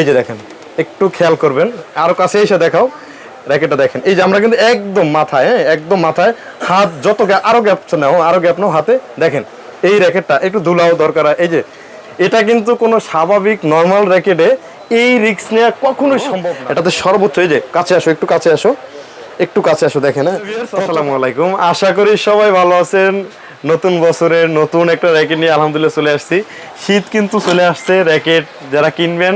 এই যে দেখেন একটু খেয়াল করবেন আরও কাছে এসে দেখাও র্যাকেটটা দেখেন। এই যে আমরা কিন্তু একদম মাথায় হ্যাঁ একদম মাথায় হাত যত গ্যাপ আরও গ্যাপ নাও আরও গ্যাপ নাও হাতে দেখেন এই র্যাকেটটা একটু ধুলাও দরকার। এই যে এটা কিন্তু কোনো স্বাভাবিক নর্মাল র্যাকেটে এই রিস্ক নেওয়া কখনোই সম্ভব না। এটাতে সর্বোচ্চ এই যে কাছে আসো একটু কাছে আসো একটু কাছে আসো দেখেন হ্যাঁ। আসসালামু আলাইকুম। আশা করি সবাই ভালো আছেন। নতুন বছরের নতুন একটা র্যাকেট নিয়ে আলহামদুলিল্লাহ চলে আসছি। শীত কিন্তু চলে আসছে র্যাকেট যারা কিনবেন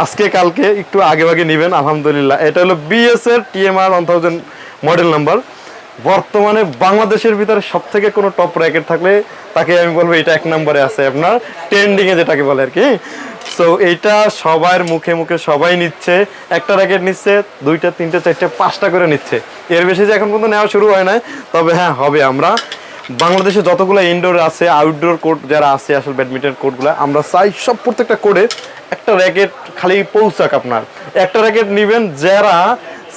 আজকে, কালকে একটু আগে আগে নেবেন, আলহামদুলিল্লাহ। এটা হলো বিএস এর TMR one thousand model number বর্তমানে বাংলাদেশের ভিতরে সব থেকে কোনো টপ র্যাকেট থাকলে তাকে আমি বলব, এটা এক নম্বরে আছে আপনার। ট্রেন্ডিং এ যেটাকে বলে আর কি সো এইটা সবার মুখে মুখে সবাই নিচ্ছে। একটা র্যাকেট নিচ্ছে, দুইটা, তিনটা, চারটে, পাঁচটা করে নিচ্ছে। এর বেশি যে এখন পর্যন্ত নেওয়া শুরু হয় নাই, তবে হ্যাঁ হবে আমরা। বাংলাদেশে যতগুলো ইনডোর আছে আউটডোর কোর্ট যারা আছে আসলে ব্যাডমিন্টন কোর্টগুলো আমরা চাই সব প্রত্যেকটা কোর্টে একটা র্যাকেট খালি পৌঁছাক আপনার। একটা র্যাকেট নেবেন যারা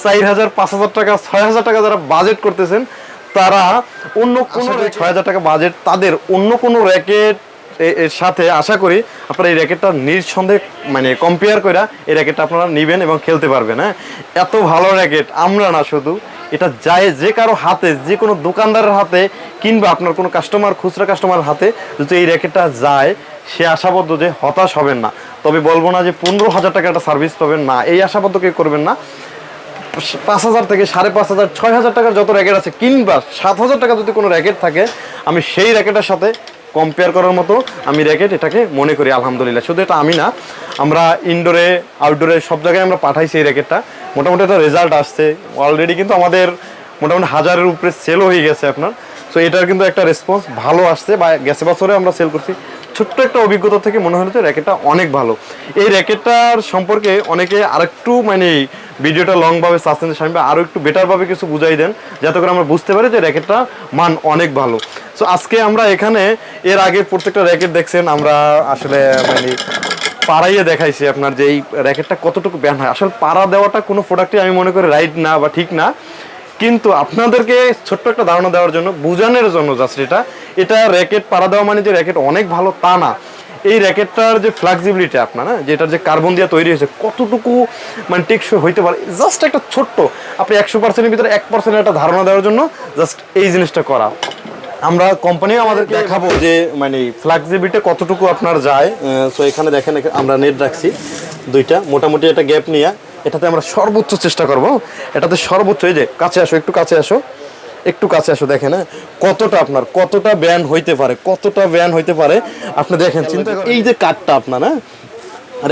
চার হাজার পাঁচ হাজার টাকা ছয় হাজার টাকা যারা বাজেট করতেছেন তারা অন্য কোনো ছয় হাজার টাকা বাজেট তাদের অন্য কোনো র্যাকেট এর সাথে আশা করি আপনারা এই র্যাকেটটা নিঃসন্দেহে মানে কম্পেয়ার করে এই র্যাকেটটা আপনারা নেবেন এবং খেলতে পারবেন হ্যাঁ? এত ভালো র্যাকেট আমরা না শুধু। এটা যায় যে কারও হাতে, যে কোনো দোকানদারের হাতে কিংবা আপনার কোনো কাস্টমার খুচরা কাস্টমার হাতে যদি এই র্যাকেটটা যায়, সে আশাবদ্ধ যে হতাশ হবেন না। তবে বলব না যে পনেরো হাজার টাকা একটা সার্ভিস পাবেন না, এই আশাবদ্ধ কেউ করবেন না। পাঁচ হাজার থেকে সাড়ে পাঁচ হাজার, ছয় হাজার টাকার যত র্যাকেট আছে কিংবা সাত হাজার টাকা যদি কোনো র্যাকেট থাকে, আমি সেই র্যাকেটের সাথে কম্পেয়ার করার মতো আমি র্যাকেট এটাকে মনে করি, আলহামদুলিল্লাহ। শুধু এটা আমি না, আমরা ইনডোরে আউটডোরে সব জায়গায় আমরা পাঠাইছি এই র্যাকেটটা মোটামুটি একটা রেজাল্ট আসছে। অলরেডি কিন্তু আমাদের মোটামুটি হাজারের উপরে সেলও হয়ে গেছে আপনার। সো এটার কিন্তু একটা রেসপন্স ভালো আসছে বা গেছে বছরে আমরা সেল করছি। ছোট্ট একটা অভিজ্ঞতা থেকে মনে হলো যে র্যাকেটটা অনেক ভালো। এই র্যাকেটটার সম্পর্কে অনেকে আরেকটু মানে ভিডিওটা লংভাবে যে স্বামী আরও একটু বেটারভাবে কিছু বুঝাই দেন, যাতে করে আমরা বুঝতে পারি যে র্যাকেটটা মান অনেক ভালো। সো আজকে আমরা এখানে, এর আগে প্রত্যেকটা র্যাকেট দেখছেন, আমরা আসলে মানে পাড়াইয়ে দেখাইছি আপনার যে এই র্যাকেটটা কতটুকু ব্যান হয়। আসলে পাড়া দেওয়াটা কোনো প্রোডাক্টই আমি মনে করি রাইট না বা ঠিক না। কিন্তু আপনাদেরকে ছোট্ট একটা ধারণা দেওয়ার জন্য, বোঝানোর জন্য জাস্ট এটা। এটা র্যাকেট পাড়া দেওয়া মানে যে র্যাকেট অনেক ভালো, তা না। এই র্যাকেটটার যে ফ্লেক্সিবিলিটি আপনার না যেটার যে কার্বন দিয়ে তৈরি হয়েছে, কতটুকু মানে টেকসই হইতে পারে জাস্ট একটা ছোট্ট, আপনি একশো পার্সেন্টের ভিতরে এক পার্সেন্টের একটা ধারণা দেওয়ার জন্য জাস্ট এই জিনিসটা করা। আমরা কোম্পানি আমাদেরকে দেখাবো যে মানে ফ্লেক্সিবিলিটি কতটুকু আপনার যায়। সো এখানে দেখেন আমরা নেট রাখছি দুইটা। মোটামুটি একটা গ্যাপ নিয়ে এটাতে আমরা সর্বোচ্চ চেষ্টা করব। এটাতে সর্বোচ্চ এই যে কাছে আসো একটু কাছে আসো। একটু কাছে আসো দেখেন হ্যাঁ? কতটা আপনার কতটা ব্যান হইতে পারে কতটা ব্যান হইতে পারে? আপনি দেখেন চিন্তা এই যে কাঠটা আপনার হ্যাঁ?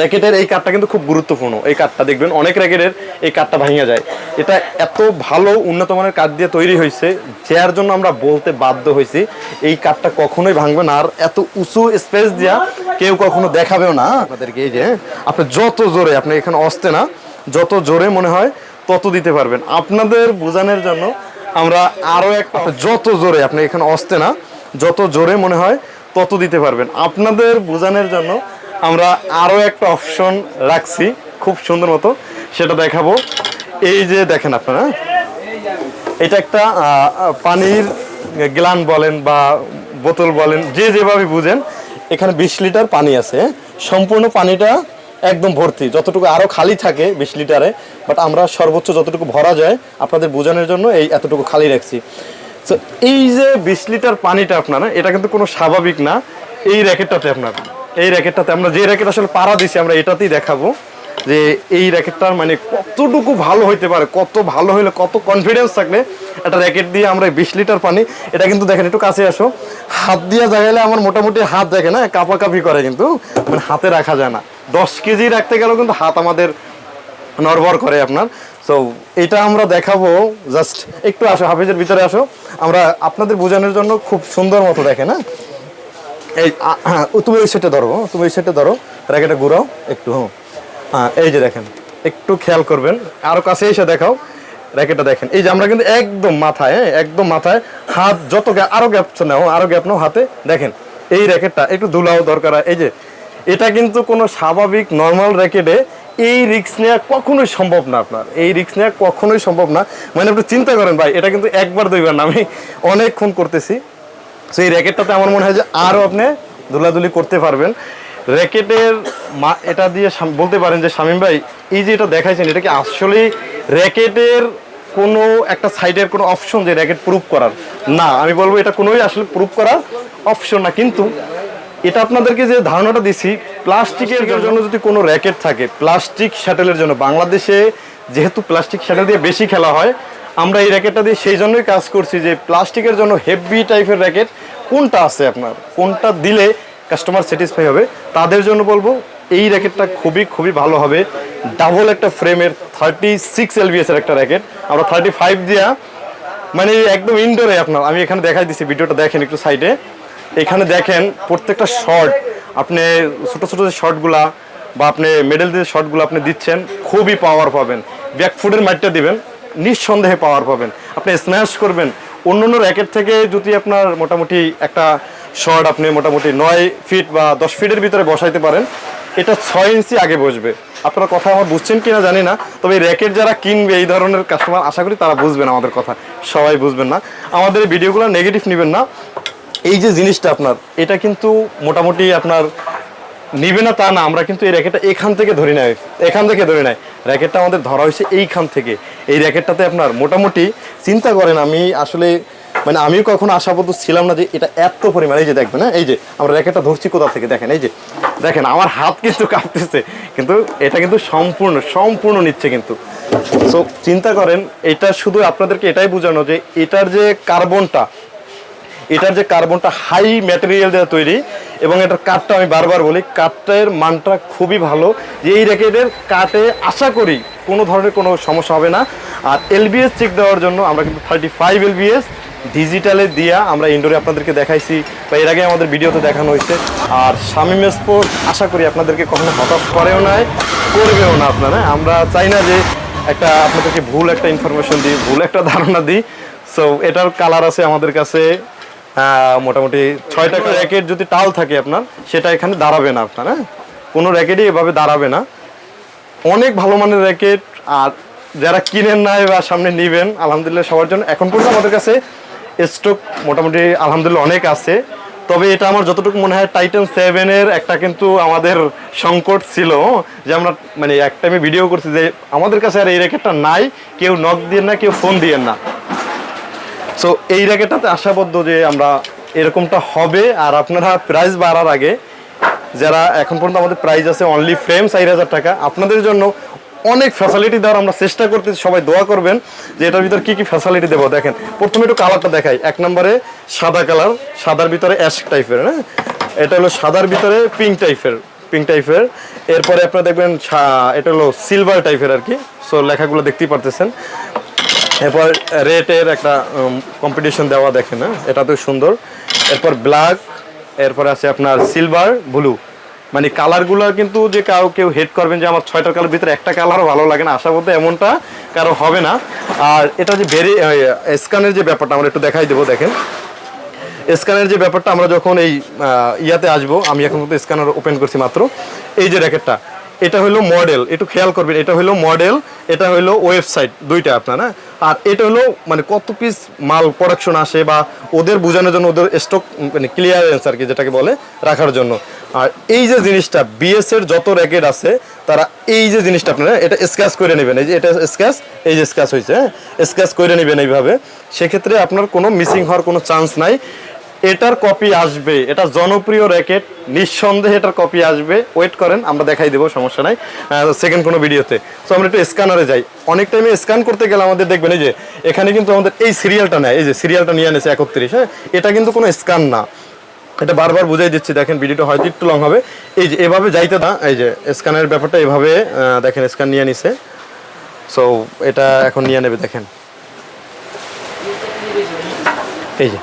র্যাকেটের এই কাঠটা কিন্তু খুব গুরুত্বপূর্ণ এই কাঠটা দেখবেন অনেক র্যাকেটের এই কাঠটা ভাঙিয়া যায়। এটা এত ভালো উন্নত মানের কাঠ দিয়ে তৈরি হয়েছে যার জন্য আমরা বলতে বাধ্য হয়েছি এই কাঠটা কখনোই ভাঙবে না আর এত উঁচু স্পেস দিয়া কেউ কখনো দেখাবেও না। আপনাদেরকে এই যে হ্যাঁ, আপনি যত জোরে আপনি এখানে অস্তে না যত জোরে মনে হয় তত দিতে পারবেন। আপনাদের বোঝানোর জন্য আমরা আরও একটা যত জোরে, আপনি এখানে অস্তে না, যত জোরে মনে হয় তত দিতে পারবেন। আপনাদের বোঝানোর জন্য আমরা আরও একটা অপশন রাখছি, খুব সুন্দর মতো, সেটা দেখাবো। এই যে দেখেন আপনারা, এটা একটা পানির গ্লান বলেন বা বোতল বলেন, যে যেভাবে বুঝেন, এখানে বিশ লিটার পানি আছে হ্যাঁ? সম্পূর্ণ পানিটা একদম ভর্তি। যতটুকু আরও খালি থাকে বিশ লিটারে বাট আমরা সর্বোচ্চ যতটুকু ভরা যায় আপনাদের বোঝানোর জন্য এই এতটুকু খালি রাখছি। তো এই যে বিশ লিটার পানিটা আপনারা, এটা কিন্তু কোনো স্বাভাবিক না। এই র্যাকেটটাতে আপনার, এই র্যাকেটটাতে আমরা যে র্যাকেট আসলে পাড়া দিছি, আমরা এটাতেই দেখাবো যে এই র্যাকেটটার মানে কতটুকু ভালো হইতে পারে, কত ভালো হইলে কত কনফিডেন্স থাকলে একটা র্যাকেট দিয়ে আমরা বিশ লিটার পানি, এটা কিন্তু দেখেন, একটু কাছে আসো। হাত দিয়ে জাগাইলে আমার মোটামুটি হাত দেখে না, কাপাকাপি করে কিন্তু মানে হাতে রাখা যায় না। দশ কেজি রাখতে গেলেও কিন্তু হাত আমাদের নরবর করে আপনার। সো এটা আমরা দেখাবো জাস্ট একটু আসো হাফিজের ভিতরে আসো। আমরা আপনাদের বোঝানোর জন্য খুব সুন্দর মতো দেখে না এই হ্যাঁ, ও, তুমি ওই সেটে ধরো হ্যাঁ, তুমি ওই সেটে ধরো র্যাকেটে ঘুরাও একটু হ্যাঁ? এই যে দেখেন একটু খেয়াল করবেন আরও কাছে এসে দেখাও র্যাকেটটা দেখেন। এই যে আমরা কিন্তু একদম মাথায় হ্যাঁ? একদম মাথায় হাত যত গ্যাপ আরও গ্যাপ নাও আরও গ্যাপ নাও হাতে। দেখেন এই র্যাকেটটা একটু ধুলাও দরকার এই যে এটা কিন্তু কোনো স্বাভাবিক নর্মাল র্যাকেটে এই রিক্স নেওয়া কখনোই সম্ভব না আপনার। এই রিক্স নেওয়া কখনোই সম্ভব না। মানে আপনি চিন্তা করেন ভাই, এটা কিন্তু একবার দুইবার না, আমি অনেকক্ষণ করতেছি। সো এই র্যাকেটটাতে আমার মনে হয় যে আরও আপনি দুলাদুলি করতে পারবেন। র্যাকেটের মা, এটা দিয়ে বলতে পারেন যে শামীম ভাই, এই যে এটা দেখাইছেন, এটা কি আসলে র্যাকেটের কোনো একটা সাইডের কোনো অপশন যে র্যাকেট প্রুফ করার? না, আমি বলব এটা কোনোই আসলে প্রুফ করার অপশন না, কিন্তু এটা আপনাদেরকে যে ধারণাটা দিছি প্লাস্টিকের জন্য যদি কোনো র্যাকেট থাকে প্লাস্টিক শ্যাটেলের জন্য বাংলাদেশে যেহেতু প্লাস্টিক শ্যাটেল দিয়ে বেশি খেলা হয় আমরা এই র্যাকেটটা দিয়ে সেই জন্যই কাজ করছি যে প্লাস্টিকের জন্য হেভি টাইপের র্যাকেট কোনটা আছে আপনার? কোনটা দিলে কাস্টমার স্যাটিসফাই হবে? তাদের জন্য বলব এই র্যাকেটটা খুবই খুবই ভালো হবে। ডাবল একটা ফ্রেমের থার্টি সিক্স এলবিএস এর একটা র্যাকেট। আমরা থার্টি ফাইভ দিয়া মানে একদম ইনডোরে আপনার আমি এখানে দেখাই দিচ্ছি ভিডিওটা দেখেন একটু সাইডে এখানে দেখেন প্রত্যেকটা শর্ট আপনি ছোটো ছোটো যে শর্টগুলা বা আপনি মেডেল দিয়ে শর্টগুলো আপনি দিচ্ছেন, খুবই পাওয়ার পাবেন। ব্যাক ফুডের মাইটটা দিবেন, নিঃসন্দেহে পাওয়ার পাবেন। আপনি স্ম্যাশ করবেন অন্য অন্য র্যাকেট থেকে যদি আপনার মোটামুটি একটা শর্ট আপনি মোটামুটি নয় ফিট বা দশ ফিটের ভিতরে বসাইতে পারেন, এটা ছয় ইঞ্চি আগে বসবে। আপনার কথা আমার বুঝছেন কিনা জানি না, তবে র্যাকেট যারা কিনবে, এই ধরনের কাস্টমার আশা করি তারা বুঝবেন আমাদের কথা। সবাই বুঝবেন না। আমাদের ভিডিওগুলো নেগেটিভ নেবেন না। এই যে জিনিসটা আপনার, এটা কিন্তু মোটামুটি আপনার নিবে না তা না, আমরা কিন্তু এই র্যাকেটটা এখান থেকে ধরে নেয় এখান থেকে ধরে নেয় র্যাকেটটা আমাদের ধরা হয়েছে এইখান থেকে। এই র্যাকেটটাতে আপনার মোটামুটি চিন্তা করেন, আমি আসলে মানে আমিও কখনো আশাবদ্ধ ছিলাম না যে এটা এত পরিমাণ, এই যে দেখবেন হ্যাঁ? এই যে, আমরা র্যাকেটটা ধরছি কোথা থেকে? দেখেন, এই যে, দেখেন, আমার হাত কিন্তু কাঁপতেছে, কিন্তু এটা কিন্তু সম্পূর্ণ সম্পূর্ণ নিচ্ছে কিন্তু। সো চিন্তা করেন, এটা শুধু আপনাদেরকে এটাই বোঝানো যে এটার যে কার্বনটা এটার যে কার্বনটা হাই ম্যাটেরিয়াল দিয়ে তৈরি এবং এটার কাঠটা আমি বারবার বলি, কাঠের মানটা খুবই ভালো। যে এই র্যাকেটের কাঠে আশা করি কোনো ধরনের কোনো সমস্যা হবে না। আর এলবিএস চেক দেওয়ার জন্য আমরা কিন্তু থার্টি ফাইভ এলবিএস ডিজিটালে দিয়া আমরা ইনডোরে আপনাদেরকে দেখাইছি বা এর আগে আমাদের ভিডিওতে দেখানো হয়েছে। আর শামিম স্পোর্ট আশা করি আপনাদেরকে কখনো হতাশ করেও নাই, করবেও না আপনারা। আমরা চাই না যে একটা আপনাদেরকে ভুল একটা ইনফরমেশন দিই, ভুল একটা ধারণা দিই। সো এটার কালার আছে আমাদের কাছে মোটামুটি ছয়টা র্যাকেট যদি টাল থাকে আপনার, সেটা এখানে দাঁড়াবে না আপনার হ্যাঁ? কোনো র্যাকেটই এভাবে দাঁড়াবে না। অনেক ভালো মানের র্যাকেট, আর যারা কিনেন নাই বা সামনে নিবেন, আলহামদুলিল্লাহ সবার জন্য। এখন পর্যন্ত আমাদের কাছে স্টক মোটামুটি আলহামদুলিল্লাহ অনেক আছে। তবে এটা আমার যতটুকু মনে হয় টাইটান সেভেনের একটা কিন্তু আমাদের সংকট ছিল যে আমরা মানে এক টাইমে ভিডিও করছি যে আমাদের কাছে আর এই র্যাকেটটা নাই, কেউ নক দিয়ে না, কেউ ফোন দিয়ে না। সো এই র্যাকেটটাতে আশাবদ্ধ যে আমরা এরকমটা হবে, আর আপনারা প্রাইস বাড়ার আগে যারা এখন পর্যন্ত আমাদের প্রাইস আছে অনলি ফ্রেম চার হাজার টাকা, আপনাদের জন্য অনেক ফ্যাসিলিটি দেওয়ার আমরা চেষ্টা করতেছি। সবাই দোয়া করবেন যে এটার ভিতরে কী কী ফ্যাসিলিটি দেবো। দেখেন, প্রথমে একটু কালারটা দেখাই। এক নম্বরে সাদা কালার সাদার ভিতরে অ্যাশ টাইপের হ্যাঁ? এটা হলো সাদার ভিতরে পিঙ্ক টাইপের পিঙ্ক টাইপের এরপরে আপনারা দেখবেন এটা হলো সিলভার টাইপের আর কি। সো লেখাগুলো দেখতেই পারতেছেন। এরপর রেটের একটা কম্পিটিশন দেওয়া দেখেন হ্যাঁ? তো সুন্দর। এরপর ব্ল্যাক এরপর আছে আপনার সিলভার ব্লু মানে কালারগুলো কিন্তু যে কাউ কেউ হেড করবেন যে আমার ছয়টা কালার ভিতরে একটা কালারও ভালো লাগে না, আশা করতে এমনটা কারও হবে না। আর এটা যে ভেরি স্ক্যানের যে ব্যাপারটা আমরা একটু দেখাই দেবো, দেখেন। স্ক্যানের যে ব্যাপারটা আমরা যখন এই ইয়াতে আসব, আমি এখন কিন্তু স্ক্যানার ওপেন করছি মাত্র। এই যে র্যাকেটটা এটা হলো মডেল একটু খেয়াল করবেন, এটা হলো মডেল এটা হলো ওয়েবসাইট দুইটা আপনার হ্যাঁ? আর এটা হলো মানে কত পিস মাল প্রোডাকশন আসে বা ওদের বোঝানোর জন্য ওদের স্টক মানে ক্লিয়ারেন্স আর কি যেটাকে বলে, রাখার জন্য। আর এই যে জিনিসটা বিএস এর যত র্যাকেট আছে, তারা এই যে জিনিসটা আপনারা, এটা স্ক্যাচ করে নেবেন, এই যে এটা স্ক্যাচ এই যে স্ক্যাচ হয়েছে হ্যাঁ? স্ক্যাচ করে নেবেন এইভাবে। সেক্ষেত্রে আপনার কোনো মিসিং হওয়ার কোনো চান্স নাই। এটার কপি আসবে। এটা জনপ্রিয় র্যাকেট নিঃসন্দেহে এটার কপি আসবে। ওয়েট করেন, আমরা দেখাই দেবো, সমস্যা নাই। সেকেন্ড কোনো ভিডিওতে সো আমরা একটু স্ক্যানারে যাই। অনেক টাইমে স্ক্যান করতে গেলে আমাদের দেখবেন এই যে, এখানে কিন্তু আমাদের এই সিরিয়ালটা নেয়। এই যে সিরিয়ালটা নিয়ে এনেছে একত্রিশ হ্যাঁ? এটা কিন্তু কোনো স্ক্যান না। এটা বারবার বুঝাই দিচ্ছি, দেখেন ভিডিওটা হয়তো একটু লং হবে। এই যে, এভাবে যাইতে না এই যে স্ক্যানের ব্যাপারটা এভাবে দেখেন স্ক্যান নিয়ে নিছে। সো এটা এখন নিয়ে নেবে, দেখেন। এই যে।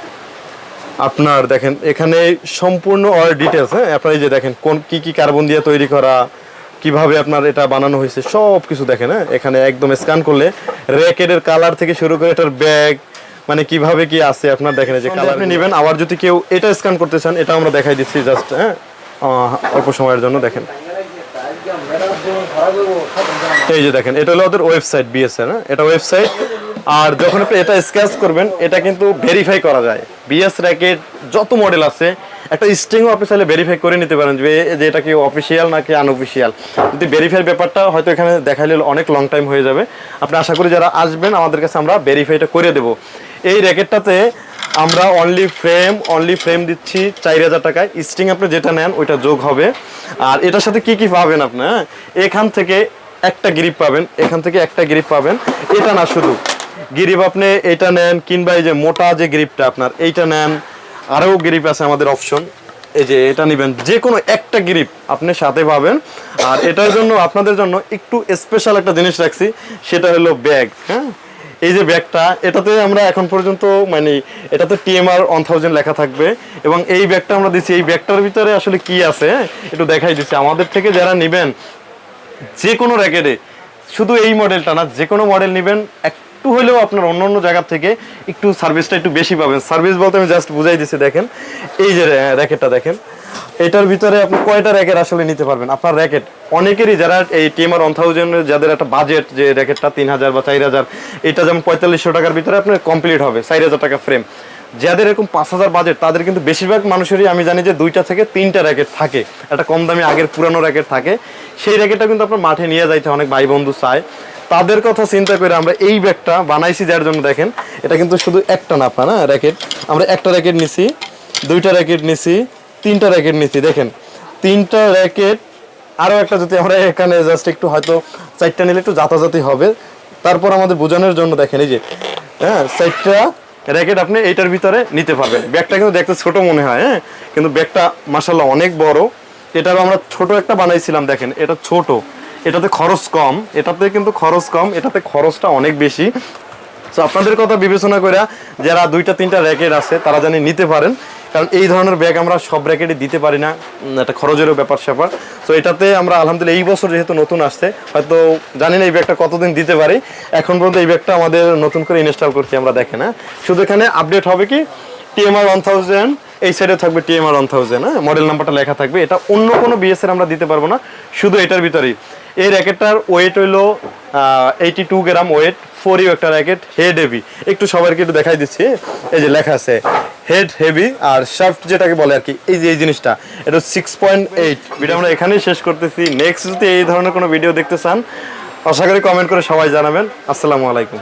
আপনার দেখেন এখানে সম্পূর্ণ অল ডিটেলস হ্যাঁ? আপনার এই যে দেখেন কোন কি কি কার্বন দিয়ে তৈরি করা কীভাবে আপনার এটা বানানো হয়েছে সব কিছু দেখেন হ্যাঁ? এখানে একদম স্ক্যান করলে র্যাকেটের কালার থেকে শুরু করে এটার ব্যাগ মানে কীভাবে কি আছে আপনার দেখেন এই যে কালার আপনি নেবেন। আবার যদি কেউ এটা স্ক্যান করতে চান এটা আমরা দেখাই দিচ্ছি জাস্ট হ্যাঁ? অল্প সময়ের জন্য দেখেন। এই যে দেখেন এটা হলো ওদের ওয়েবসাইট বিএসএন হ্যাঁ? এটা ওয়েবসাইট আর যখন আপনি এটা স্ক্যাচ করবেন, এটা কিন্তু ভেরিফাই করা যায়। বিএস র্যাকেট যত মডেল আছে, একটা স্ট্রিংও আপনি চাইলে ভেরিফাই করে নিতে পারেন যে এটা কি অফিসিয়াল নাকি আনঅফিসিয়াল যদি ভেরিফাইয়ের ব্যাপারটা হয়তো এখানে দেখাইলে অনেক লং টাইম হয়ে যাবে। আপনি আশা করি যারা আসবেন, আমাদের কাছে আমরা ভেরিফাইটা করে দেব। এই র্যাকেটটাতে আমরা অনলি ফ্রেম অনলি ফ্রেম দিচ্ছি চার হাজার টাকায়। স্ট্রিং আপনি যেটা নেন, ওইটা যোগ হবে। আর এটার সাথে কি কি পাবেন আপনি হ্যাঁ? এখান থেকে একটা গ্রিপ পাবেন, এখান থেকে একটা গ্রিপ পাবেন। এটা না শুধু। গ্রিপ, আপনি এটা নেন, কিংবা এই যে মোটা যে গ্রিপটা আপনার, এইটা নেন। আরও গ্রিপ আছে আমাদের অপশন। এই যে এটা নেবেন, যে কোনো একটা গ্রিপ আপনি সাথে পাবেন। আর এটার জন্য, আপনাদের জন্য একটু স্পেশাল একটা জিনিস রাখছি, সেটা হলো ব্যাগ হ্যাঁ? এই যে ব্যাগটা, এটাতে আমরা এখন পর্যন্ত মানে এটাতে টিএমআর ওয়ান থাউজেন্ড লেখা থাকবে। এবং এই ব্যাগটা আমরা দিচ্ছি, এই ব্যাগটার ভিতরে আসলে কি আছে? একটু দেখাই দিচ্ছি। আমাদের থেকে যারা নেবেন, যে কোনো র্যাকেটে, শুধু এই মডেলটা না, যে কোনো মডেল নেবেন একটু হলেও আপনার অন্য অন্য জায়গার থেকে একটু সার্ভিসটা একটু বেশি পাবেন। সার্ভিস বলতে আমি জাস্ট বুঝাই দিচ্ছি দেখেন। এই যে র্যাকেটটা দেখেন। এটার ভিতরে আপনি কয়টা র্যাকেট আসলে নিতে পারবেন? আপনার র্যাকেট অনেকেরই যারা এই টিএমআর ওয়ান থাউজেন্ডের যাদের একটা বাজেট যে র্যাকেটটা তিন হাজার বা চার হাজার, এটা যেমন পঁয়তাল্লিশশো টাকার ভিতরে আপনার কমপ্লিট হবে, চার হাজার টাকা ফ্রেম যাদের এরকম পাঁচ হাজার বাজেট তাদের কিন্তু বেশিরভাগ মানুষেরই আমি জানি যে দুইটা থেকে তিনটা র্যাকেট থাকে। একটা কম দামি আগের পুরানো র্যাকেট থাকে। সেই র্যাকেটটা কিন্তু আপনার মাঠে নিয়ে যাইতে অনেক ভাই বন্ধু চায়। তাদের কথা চিন্তা করে আমরা এই ব্যাগটা বানাইছি যার জন্য দেখেন, এটা কিন্তু শুধু একটা না র্যাকেট আমরা একটা র্যাকেট নিছি, দুইটা র্যাকেট নিছি, তিনটা র্যাকেট নিছি, দেখেন। তিনটা র্যাকেট আরও একটা যদি আমরা এখানে জাস্ট একটু হয়তো চারটা নিলে একটু যাতাযাতি হবে। তারপর আমাদের বোঝানোর জন্য দেখেন, এই যে হ্যাঁ চারটা র্যাকেট আপনি এইটার ভিতরে নিতে পারবেন। ব্যাগটা কিন্তু দেখতে ছোট মনে হয় হ্যাঁ কিন্তু ব্যাগটা মাসাল্লাহ অনেক বড়। এটার আমরা ছোট একটা বানাইছিলাম, দেখেন, এটা ছোট। এটাতে খরচ কম, এটাতে কিন্তু খরচ কম, এটাতে খরচটা অনেক বেশি। তো আপনাদের কথা বিবেচনা করে যারা দুইটা, তিনটা র্যাকেট আছে, তারা জানি নিতে পারেন। কারণ এই ধরনের ব্যাগ আমরা সব র্যাকেটে দিতে পারি না একটা খরচেরও ব্যাপার স্যাপার। তো এটাতে আমরা আলহামদুলিল্লাহ এই বছর যেহেতু নতুন আসছে, হয়তো জানি না এই ব্যাগটা কতদিন দিতে পারি। এখন পর্যন্ত এই ব্যাগটা আমাদের নতুন করে ইনস্টল করছি, আমরা দেখে না। শুধু এখানে আপডেট হবে কি? টিএমআর ওয়ান থাউজেন্ড এই সাইডে থাকবে টিএমআর ওয়ান থাউজেন্ড হ্যাঁ? মডেল নাম্বারটা লেখা থাকবে। এটা অন্য কোনো বিএস এর আমরা দিতে পারব না, শুধু এটার ভিতরেই। এই র্যাকেটটার ওয়েট হইল এইটি টু গ্রাম ওয়েট ফোরিও একটা র্যাকেট হেড হেভি একটু সবাইকে একটু দেখাই দিচ্ছি, এই যে লেখা আছে হেড হেভি আর শাফট যেটাকে বলে আর কি, এই যে এই জিনিসটা, এটা সিক্স পয়েন্ট এইট ভিডিও আমরা এখানেই শেষ করতেছি। নেক্সট যদি এই ধরনের কোনো ভিডিও দেখতে চান, আশা করি কমেন্ট করে সবাই জানাবেন। আসসালামু আলাইকুম।